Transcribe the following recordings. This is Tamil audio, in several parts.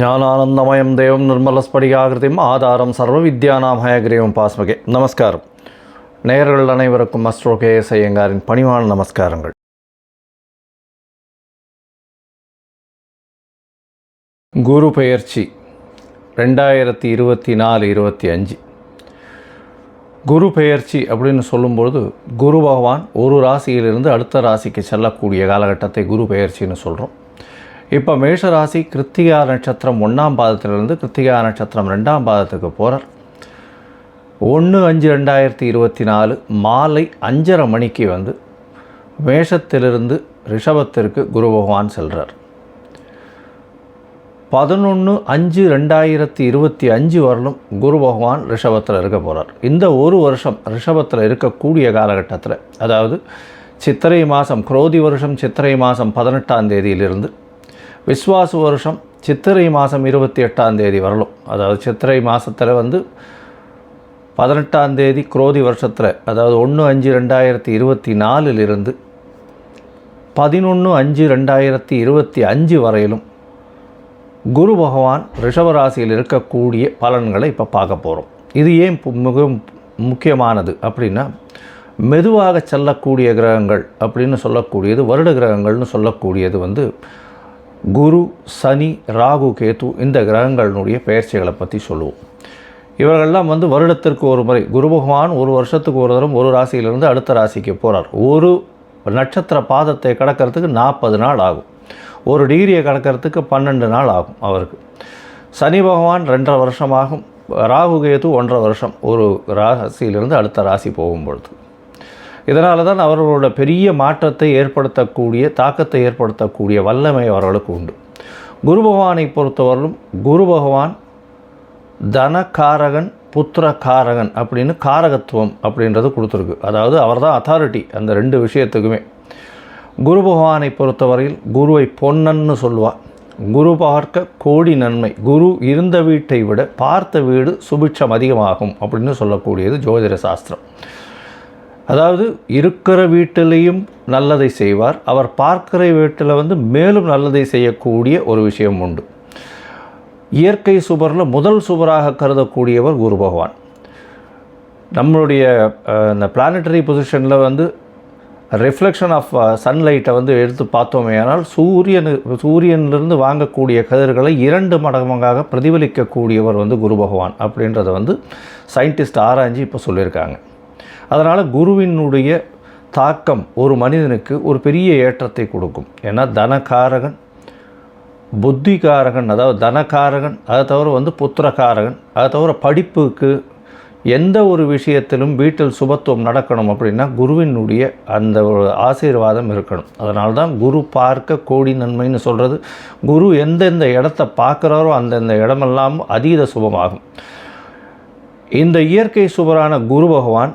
ജ്ഞാനാനന്ദമയം ദൈവം നിർമ്മലസ്ഫടികാകൃതിയും ആധാരം സർവവിദ്യാനാമയഗ്രഹവും പാസ്മകെ நமஸ்காரம். நேயர்கள் அனைவருக்கும் அஸ்ட்ரோ கேஎஸ் ஐயங்காரின் பணிவான நமஸ்காரங்கள். குரு பெயர்ச்சி ரெண்டாயிரத்தி இருபத்தி நாலு இருபத்தி அஞ்சு. குரு பெயர்ச்சி அப்படின்னு சொல்லும்பொழுது குரு பகவான் ஒரு ராசியிலிருந்து அடுத்த ராசிக்கு செல்லக்கூடிய காலகட்டத்தை குரு பெயர்ச்சின்னு சொல்கிறோம் இப்போ மேஷராசி கிருத்திகா நட்சத்திரம் ஒன்றாம் பாதத்திலிருந்து கிருத்திகா நட்சத்திரம் ரெண்டாம் பாதத்துக்கு போகிறார் ஒன்று அஞ்சு ரெண்டாயிரத்தி இருபத்தி நாலு மாலை அஞ்சரை மணிக்கு வந்து மேஷத்திலிருந்து ரிஷபத்திற்கு குரு பகவான் செல்கிறார் பதினொன்று அஞ்சு ரெண்டாயிரத்தி இருபத்தி அஞ்சு வரலும் குரு பகவான் ரிஷபத்தில் இருக்க போகிறார் இந்த ஒரு வருஷம் ரிஷபத்தில் இருக்கக்கூடிய காலகட்டத்தில் அதாவது சித்திரை மாதம் குரோதி வருஷம் சித்திரை மாதம் பதினெட்டாம் தேதியிலிருந்து விஸ்வாச வருஷம் சித்திரை மாதம் இருபத்தி எட்டாம் தேதி வரலும். அதாவது சித்திரை மாதத்தில் வந்து பதினெட்டாம் தேதி குரோதி வருஷத்தில் அதாவது ஒன்று அஞ்சு ரெண்டாயிரத்தி இருபத்தி நாலிலிருந்து பதினொன்று அஞ்சு ரெண்டாயிரத்தி இருபத்தி அஞ்சு வரையிலும் குரு பகவான் ரிஷபராசியில் இருக்கக்கூடிய பலன்களை இப்போ பார்க்க போகிறோம் இது ஏன் மிகவும் முக்கியமானது அப்படின்னா மெதுவாக செல்லக்கூடிய கிரகங்கள் அப்படின்னு சொல்லக்கூடியது வருட கிரகங்கள்னு சொல்லக்கூடியது வந்து குரு சனி ராகு கேது இந்த கிரகங்களினுடைய பெயர்ச்சிகளை பற்றி சொல்லுவோம். இவர்கள்லாம் வந்து வருடத்திற்கு ஒரு முறை குரு பகவான் ஒரு வருஷத்துக்கு ஒரு தரம் ஒரு ராசியிலிருந்து அடுத்த ராசிக்கு போகிறார் ஒரு நட்சத்திர பாதத்தை கடக்கிறதுக்கு நாற்பது நாள் ஆகும். ஒரு டிகிரியை கடக்கிறதுக்கு பன்னெண்டு நாள் ஆகும் அவருக்கு. சனி பகவான் ரெண்டரை வருஷமாகும். ராகு கேது ஒன்றரை வருஷம். ஒரு ராசியிலிருந்து அடுத்த ராசி போகும்பொழுது இதனால தான் அவர்களோட பெரிய மாற்றத்தை ஏற்படுத்தக்கூடிய தாக்கத்தை ஏற்படுத்தக்கூடிய வல்லமை அவர்களுக்கு உண்டு. குரு பகவானை பொறுத்தவரையிலும் குரு பகவான் புத்திர காரகன் அப்படின்னு காரகத்துவம் அப்படின்றது கொடுத்துருக்கு. அதாவது அவர் தான் அத்தாரிட்டி அந்த ரெண்டு விஷயத்துக்குமே. குரு பகவானை பொறுத்தவரையில் குருவை பொன்னன்னு சொல்லுவாள் குரு பார்க்க கோடி நன்மை. குரு இருந்த வீட்டை விட பார்த்த வீடு சுபிட்சம் அதிகமாகும் அப்படின்னு சொல்லக்கூடியது ஜோதிட சாஸ்திரம். அதாவது இருக்கிற வீட்டிலையும் நல்லதை செய்வார். அவர் பார்க்கிற வீட்டில் வந்து மேலும் நல்லதை செய்யக்கூடிய ஒரு விஷயம் உண்டு. இயற்கை சுபரில் முதல் சுபராக கருதக்கூடியவர் குரு பகவான். நம்மளுடைய இந்த பிளானட்டரி பொசிஷனில் வந்து ரிஃப்ளெக்ஷன் ஆஃப் சன்லைட்டை வந்து எடுத்து பார்த்தோமே ஆனால் சூரியன் சூரியனிலிருந்து வாங்கக்கூடிய கதிர்களை இரண்டு மடங்காக பிரதிபலிக்கக்கூடியவர் வந்து குரு பகவான் அப்படின்றத வந்து சயின்டிஸ்ட் ஆராய்ஞ்சு இப்போ சொல்லியிருக்காங்க. அதனால் குருவினுடைய தாக்கம் ஒரு மனிதனுக்கு ஒரு பெரிய ஏற்றத்தை கொடுக்கும். ஏன்னா தனகாரகன் புத்திகாரகன் அதாவது தனகாரகன் அதை தவிர வந்து புத்திரகாரகன் அதை தவிர படிப்புக்கு எந்த ஒரு விஷயத்திலும் வீட்டில் சுபத்துவம் நடக்கணும் அப்படின்னா குருவினுடைய அந்த ஒரு ஆசீர்வாதம் இருக்கணும். அதனால தான் குரு பார்க்க கோடி நன்மைன்னு சொல்கிறது குரு எந்தெந்த இடத்த பார்க்குறாரோ அந்தந்த இடமெல்லாம் அதீத சுபமாகும். இந்த இயற்கை சுபரான குரு பகவான்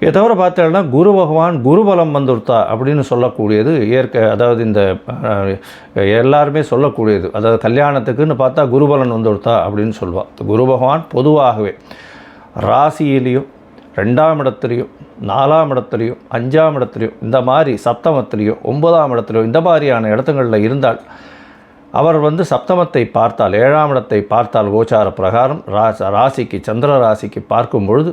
இதை தவிர பார்த்தோம்னா குரு பகவான் குருபலம் வந்துருத்தா அப்படின்னு சொல்லக்கூடியது இயற்கை அதாவது இந்த எல்லாருமே சொல்லக்கூடியது. அதாவது கல்யாணத்துக்குன்னு பார்த்தா குருபலன் வந்துருத்தா அப்படின்னு சொல்லுவாள் குரு பகவான் பொதுவாகவே ராசியிலையும் ரெண்டாம் இடத்துலையும் நாலாம் இடத்துலையும் அஞ்சாம் இடத்துலையும் இந்த மாதிரி சப்தமத்துலேயோ ஒன்பதாம் இடத்துலையும் இந்த மாதிரியான இடத்துங்களில் இருந்தால் அவர் வந்து சப்தமத்தை பார்த்தால் ஏழாம் இடத்தை பார்த்தால் கோச்சார பிரகாரம் ராசி ராசிக்கு சந்திர ராசிக்கு பார்க்கும் பொழுது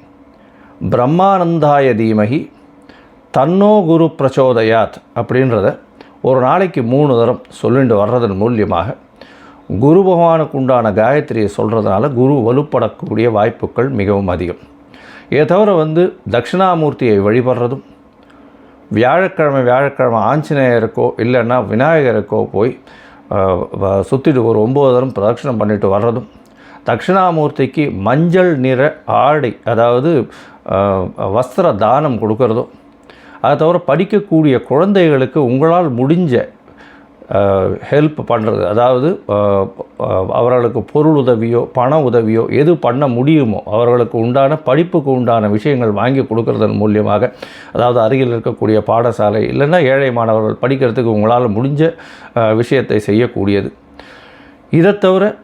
பிரம்மானந்தாய தீமகி தன்னோ குரு பிரச்சோதயாத் அப்படின்றத ஒரு நாளைக்கு மூணு தரம் சொல்லிட்டு வர்றதன் மூலியமாக குரு பகவானுக்கு உண்டான காயத்ரியை சொல்கிறதுனால குரு வலுப்படக்கூடிய வாய்ப்புகள் மிகவும் அதிகம். இதை தவிர வந்து தட்சிணாமூர்த்தியை வழிபடுறதும் வியாழக்கிழமை வியாழக்கிழமை ஆஞ்சநேயருக்கோ இல்லைன்னா விநாயகருக்கோ போய் சுற்றிட்டு ஒரு ஒம்பது தரம் பிரதட்சிணம் பண்ணிட்டு வர்றதும் தட்சிணாமூர்த்திக்கு மஞ்சள் நிற ஆடை அதாவது வஸ்திர தானம் கொடுக்கறதோ அதை தவிர படிக்கக்கூடிய குழந்தைகளுக்கு உங்களால் முடிஞ்ச ஹெல்ப் பண்ணுறது அதாவது அவர்களுக்கு பொருள் உதவியோ பண உதவியோ எது பண்ண முடியுமோ அவர்களுக்கு உண்டான படிப்புக்கு உண்டான விஷயங்கள் வாங்கி கொடுக்கறதன் மூலியமாக அதாவது அருகில் இருக்கக்கூடிய பாடசாலை இல்லைன்னா ஏழை மாணவர்கள் படிக்கிறதுக்கு உங்களால் முடிஞ்ச விஷயத்தை செய்யக்கூடியது. இதை தவிர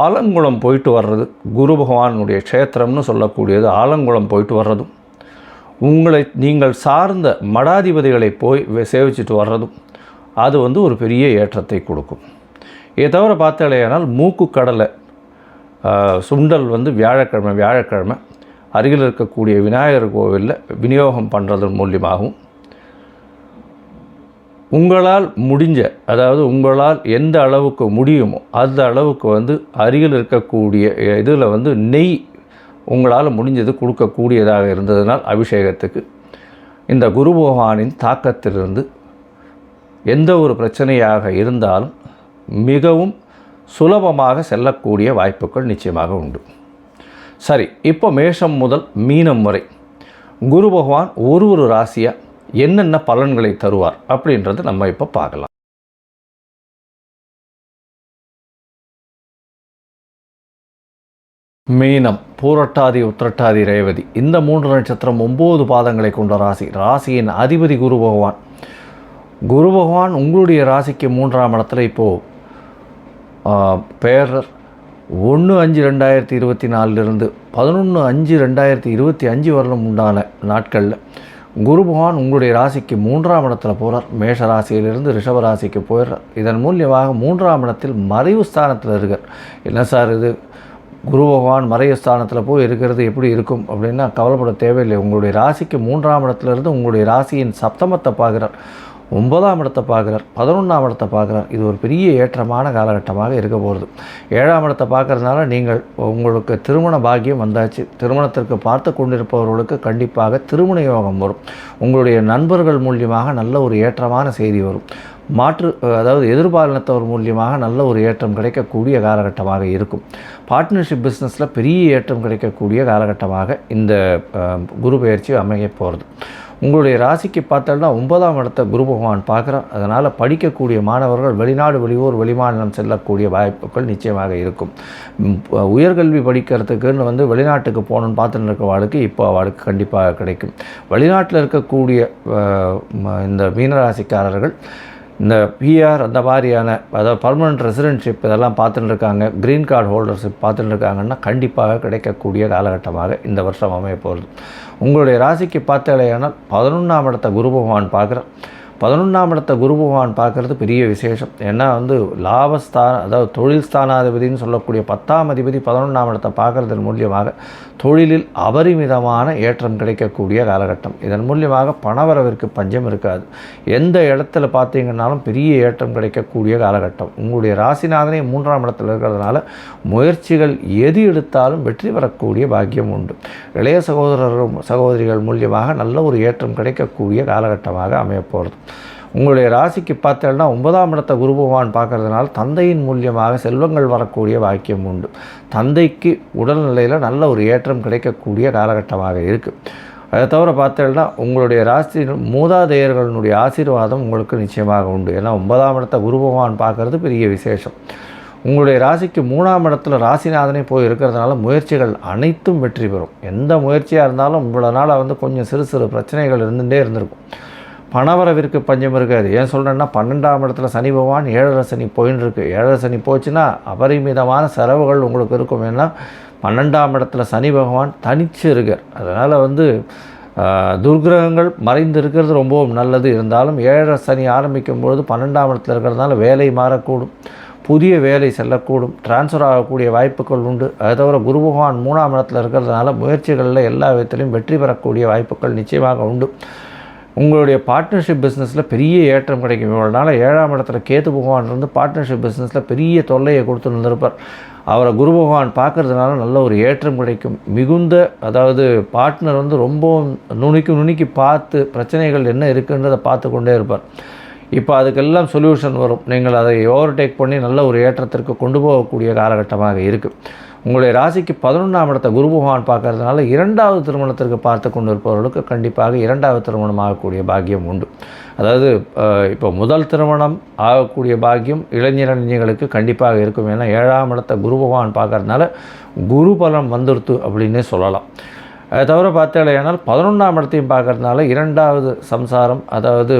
ஆலங்குளம் போயிட்டு வர்றது குரு பகவானுடைய க்ஷேத்திரம்னு சொல்லக்கூடியது ஆலங்குளம் போயிட்டு வர்றதும் உங்களை நீங்கள் சார்ந்த மடாதிபதிகளை போய் சேவிச்சிட்டு வர்றதும் அது வந்து ஒரு பெரிய ஏற்றத்தை கொடுக்கும். இதை தவிர பார்த்தாலேயானால் மூக்கு கடலை சுண்டல் வந்து வியாழக்கிழமை வியாழக்கிழமை அருகில் இருக்கக்கூடிய விநாயகர் கோவிலில் விநியோகம் பண்ணுறதன் மூலியமாகவும் உங்களால் முடிஞ்ச அதாவது உங்களால் எந்த அளவுக்கு முடியுமோ அந்த அளவுக்கு வந்து அருகில் இருக்கக்கூடிய இதில் வந்து நெய் உங்களால் முடிஞ்சது கொடுக்கக்கூடியதாக இருந்ததனால் அபிஷேகத்துக்கு. இந்த குரு பகவானின் தாக்கத்திலிருந்து எந்த ஒரு பிரச்சனையாக இருந்தாலும் மிகவும் சுலபமாக செல்லக்கூடிய வாய்ப்புகள் நிச்சயமாக உண்டு. சரி இப்போ மேஷம் முதல் மீனம் வரை குரு பகவான் ஒரு ஒரு ராசியாக என்னென்ன பலன்களை தருவார் அப்படின்றது நம்ம இப்போ பார்க்கலாம். மீனம் பூரட்டாதி உத்திரட்டாதி ரேவதி. இந்த மூன்று நட்சத்திரம் ஒம்பது பாதங்களை கொண்ட ராசி. ராசியின் அதிபதி குரு பகவான். குரு பகவான் உங்களுடைய ராசிக்கு மூன்றாம் இடத்துல இப்போது பேரர். ஒன்று அஞ்சு ரெண்டாயிரத்தி இருபத்தி நாலுலேருந்து பதினொன்று அஞ்சு ரெண்டாயிரத்தி இருபத்தி அஞ்சு வரலும் உண்டான நாட்களில். குரு பகவான் உங்களுடைய ராசிக்கு மூன்றாம் இடத்துல போகிறார் மேஷ ராசியிலிருந்து ரிஷப ராசிக்கு போயிடுறார். இதன் மூலியமாக மூன்றாம் இடத்தில் மறைவு ஸ்தானத்தில் இருக்கார். என்ன சார் இது? குரு பகவான் மறைவு ஸ்தானத்தில் போய் இருக்கிறது எப்படி இருக்கும் அப்படின்னா கவலைப்பட தேவையில்லை. உங்களுடைய ராசிக்கு மூன்றாம் இடத்துல இருந்து உங்களுடைய ராசியின் சப்தமத்தை பார்க்குறார். ஒன்பதாம் இடத்தை பார்க்குறார் பதினொன்றாம் இடத்தை பார்க்குறார். இது ஒரு பெரிய ஏற்றமான காலகட்டமாக இருக்க போகிறது ஏழாம் இடத்தை பார்க்கறதுனால நீங்கள் உங்களுக்கு திருமண பாக்கியம் வந்தாச்சு. திருமணத்திற்கு பார்த்து கொண்டிருப்பவர்களுக்கு கண்டிப்பாக திருமண யோகம் வரும். உங்களுடைய நண்பர்கள் மூலியமாக நல்ல ஒரு ஏற்றமான செய்தி வரும். மாற்று அதாவது எதிர்பாலினத்தவர் மூலியமாக நல்ல ஒரு ஏற்றம் கிடைக்கக்கூடிய காலகட்டமாக இருக்கும். பார்ட்னர்ஷிப் பிஸ்னஸில் பெரிய ஏற்றம் கிடைக்கக்கூடிய காலகட்டமாக இந்த குரு பயிற்சி அமைய போகிறது உங்களுடைய ராசிக்கு பார்த்தோம்னா ஒன்பதாம் இடத்த குரு பகவான் பார்க்குறான் அதனால் படிக்கக்கூடிய மாணவர்கள் வெளிநாடு வெளியூர் வெளிமாநிலம் செல்லக்கூடிய வாய்ப்புகள் நிச்சயமாக இருக்கும். உயர்கல்வி படிக்கிறதுக்குன்னு வந்து வெளிநாட்டுக்கு போகணுன்னு பார்த்துட்டு வாழ்க்கை இப்போ அவளுக்கு கண்டிப்பாக கிடைக்கும். வெளிநாட்டில் இருக்கக்கூடிய இந்த மீனராசிக்காரர்கள் இந்த பிஆர் அந்த மாதிரியான அதாவது பர்மனெண்ட் ரெசிடென்ட்ஷிப் இதெல்லாம் பார்த்துட்டு இருக்காங்க க்ரீன் கார்டு ஹோல்டர்ஷிப் பார்த்துட்டு இருக்காங்கன்னா கண்டிப்பாக கிடைக்கக்கூடிய காலகட்டமாக இந்த வருஷம் அமைய போகிறது உங்களுடைய ராசிக்கு பார்த்தாலேயானால் பதினொன்றாம் இடத்த குரு பகவான் பார்க்குறேன் பதினொன்றாம் இடத்த குரு பகவான் பார்க்குறது பெரிய விசேஷம். ஏன்னா வந்து லாபஸ்தான அதாவது தொழில் ஸ்தானாதிபதினு சொல்லக்கூடிய பத்தாம் அதிபதி பதினொன்றாம் இடத்தை பார்க்குறதன் மூலியமாக தொழிலில் அபரிமிதமான ஏற்றம் கிடைக்கக்கூடிய காலகட்டம். இதன் மூலியமாக பணவரவிற்கு பஞ்சம் இருக்காது. எந்த இடத்துல பார்த்தீங்கன்னாலும் பெரிய ஏற்றம் கிடைக்கக்கூடிய காலகட்டம். உங்களுடைய ராசிநாதனே மூன்றாம் இடத்தில் இருக்கிறதுனால முயற்சிகள் எது எடுத்தாலும் வெற்றி பெறக்கூடிய பாக்கியம் உண்டு. இளைய சகோதரர்கள் சகோதரிகள் மூலியமாக நல்ல ஒரு ஏற்றம் கிடைக்கக்கூடிய காலகட்டமாக அமையப்போகிறது உங்களுடைய ராசிக்கு பார்த்தேன்னா ஒன்பதாம் இடத்த குரு பகவான் பார்க்கறதுனால தந்தையின் மூலியமாக செல்வங்கள் வரக்கூடிய வாக்கியம் உண்டு. தந்தைக்கு உடல்நிலையில் நல்ல ஒரு ஏற்றம் கிடைக்கக்கூடிய காலகட்டமாக இருக்குது அதை தவிர பார்த்தேன்னா உங்களுடைய ராசி மூதாதையர்களுடைய ஆசீர்வாதம் உங்களுக்கு நிச்சயமாக உண்டு. ஏன்னா ஒன்பதாம் இடத்த குரு பகவான் பார்க்கறது பெரிய விசேஷம். உங்களுடைய ராசிக்கு மூணாம் இடத்துல ராசிநாதனே போய் இருக்கிறதுனால முயற்சிகள் அனைத்தும் வெற்றி பெறும். எந்த முயற்சியாக இருந்தாலும் இவ்வளோ நாளாக வந்து கொஞ்சம் சிறு சிறு பிரச்சனைகள் இருந்துகிட்டே இருந்திருக்கும். பணவரவிற்கு பஞ்சம் இருக்காது. ஏன் சொல்கிறேன்னா பன்னெண்டாம் இடத்துல சனி பகவான் ஏழரை சனி போயின்னு இருக்கு ஏழரை சனி போச்சுன்னா அபரிமிதமான செலவுகள் உங்களுக்கு இருக்கும். ஏன்னா பன்னெண்டாம் இடத்துல சனி பகவான் தனிச்சு இருக்கார். அதனால் வந்து துர்கிரகங்கள் மறைந்து இருக்கிறது ரொம்பவும் நல்லது. இருந்தாலும் ஏழரை சனி ஆரம்பிக்கும் பொழுது பன்னெண்டாம் இடத்துல இருக்கிறதுனால வேலை மாறக்கூடும். புதிய வேலை செல்லக்கூடும். டிரான்ஸ்ஃபர் ஆகக்கூடிய வாய்ப்புகள் உண்டு. அதை தவிர குரு பகவான் மூணாம் இடத்துல இருக்கிறதுனால முயற்சிகளில் எல்லா விதத்திலையும் வெற்றி பெறக்கூடிய வாய்ப்புகள் நிச்சயமாக உண்டு. உங்களுடைய பார்ட்னர்ஷிப் பிஸ்னஸில் பெரிய ஏற்றம் கிடைக்கும். இவ்வளோ நாள் ஏழாம் இடத்துல கேத்து பகவான் இருந்து பார்ட்னர்ஷிப் பிஸ்னஸில் பெரிய தொல்லையை கொடுத்து இருந்திருப்பார். அவரை குரு பகவான் பார்க்குறதுனால நல்ல ஒரு ஏற்றம் கிடைக்கும். மிகுந்த அதாவது பார்ட்னர் வந்து ரொம்பவும் நுணுக்கி நுணுக்கி பார்த்து பிரச்சனைகள் என்ன இருக்குன்றதை பார்த்து கொண்டே இருப்பார். இப்போ அதுக்கெல்லாம் சொல்யூஷன் வரும். நீங்கள் அதை ஓவர்டேக் பண்ணி நல்ல ஒரு ஏற்றத்திற்கு கொண்டு போகக்கூடிய காலகட்டமாக இருக்குது உங்களுடைய ராசிக்கு பதினொன்றாம் இடத்தை குரு பகவான் பார்க்கறதுனால இரண்டாவது திருமணத்திற்கு பார்த்து கொண்டு இருப்பவர்களுக்கு கண்டிப்பாக இரண்டாவது திருமணம் ஆகக்கூடிய பாக்கியம் உண்டு. அதாவது இப்போ முதல் திருமணம் ஆகக்கூடிய பாக்கியம் இளைஞர்களுக்கு கண்டிப்பாக இருக்கும். ஏன்னா ஏழாம் இடத்தை குரு பகவான் பார்க்கறதுனால குரு பலம் வந்துருத்து அப்படின்னே சொல்லலாம். அதை தவிர பார்த்தாலேயானால் பதினொன்றாம் இடத்தையும் பார்க்கறதுனால இரண்டாவது சம்சாரம் அதாவது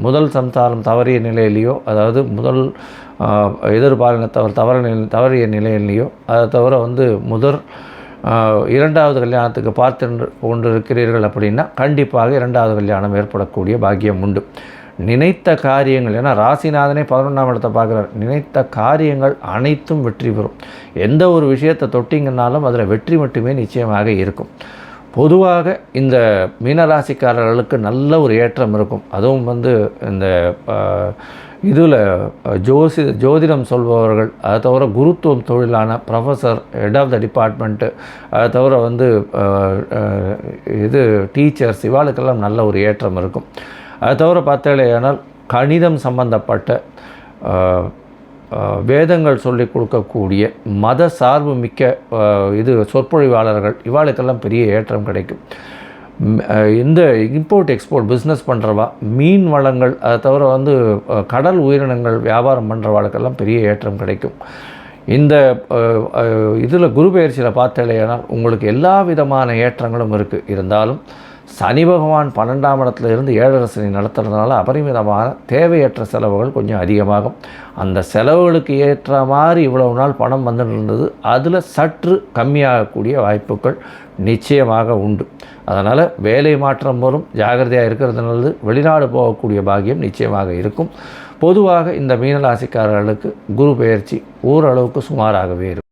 முதல் சம்சாரம் தவறிய நிலையிலையோ அதாவது முதல் எதிர்பாலினத்தவர் தவற நிலை தவறிய நிலையிலையோ அதை தவிர வந்து முதல் இரண்டாவது கல்யாணத்துக்கு பார்த்து கொண்டு இருக்கிறீர்கள் அப்படின்னா கண்டிப்பாக இரண்டாவது கல்யாணம் ஏற்படக்கூடிய பாக்கியம் உண்டு. நினைத்த காரியங்கள் ஏன்னா ராசிநாதனே பதினொன்றாம் இடத்தை பார்க்குறார். நினைத்த காரியங்கள் அனைத்தும் வெற்றி பெறும். எந்த ஒரு விஷயத்தை தொட்டிங்கன்னாலும் அதில் வெற்றி மட்டுமே நிச்சயமாக இருக்கும். பொதுவாக இந்த மீனராசிக்காரர்களுக்கு நல்ல ஒரு ஏற்றம் இருக்கும். அதுவும் வந்து இந்த இதில் ஜோசி ஜோதிடம் சொல்பவர்கள் அதை தவிர குருத்துவம் தொழிலான professor head of the department அதை தவிர வந்து இது டீச்சர்ஸ் இவாளுக்கெல்லாம் நல்ல ஒரு ஏற்றம் இருக்கும். அதை தவிர பார்த்தாலேயானால் கணிதம் சம்பந்தப்பட்ட வேதங்கள் சொல்லிக் கொடுக்கக்கூடிய மத சார்பு மிக்க இது சொற்பொழிவாளர்கள் இவாளுக்கெல்லாம் பெரிய ஏற்றம் கிடைக்கும். இந்த இம்போர்ட் எக்ஸ்போர்ட் பிஸ்னஸ் பண்ணுறவா மீன் வளங்கள் அதை தவிர வந்து கடல் உயிரினங்கள் வியாபாரம் பண்ணுறவாளுக்கெல்லாம் பெரிய ஏற்றம் கிடைக்கும். இந்த இதில் குரு பயிற்சியில் பார்த்தாலேயானால் உங்களுக்கு எல்லா விதமான ஏற்றங்களும் இருக்குது இருந்தாலும் சனி பகவான் பன்னெண்டாம் இடத்துல இருந்து ஏழரை சனி நடத்துறதுனால அபரிமிதமான தேவையற்ற செலவுகள் கொஞ்சம் அதிகமாகும். அந்த செலவுகளுக்கு ஏற்ற மாதிரி இவ்வளவு நாள் பணம் வந்துட்டு இருந்தது அதில் சற்று கம்மியாகக்கூடிய வாய்ப்புகள் நிச்சயமாக உண்டு. அதனால் வேலை மாற்றம் வரும். ஜாகிரதையாக இருக்கிறது நல்லது. வெளிநாடு போகக்கூடிய பாக்கியம் நிச்சயமாக இருக்கும். பொதுவாக இந்த மீனராசிக்காரர்களுக்கு குரு பெயர்ச்சி ஓரளவுக்கு சுமாராகவே இருக்கும்.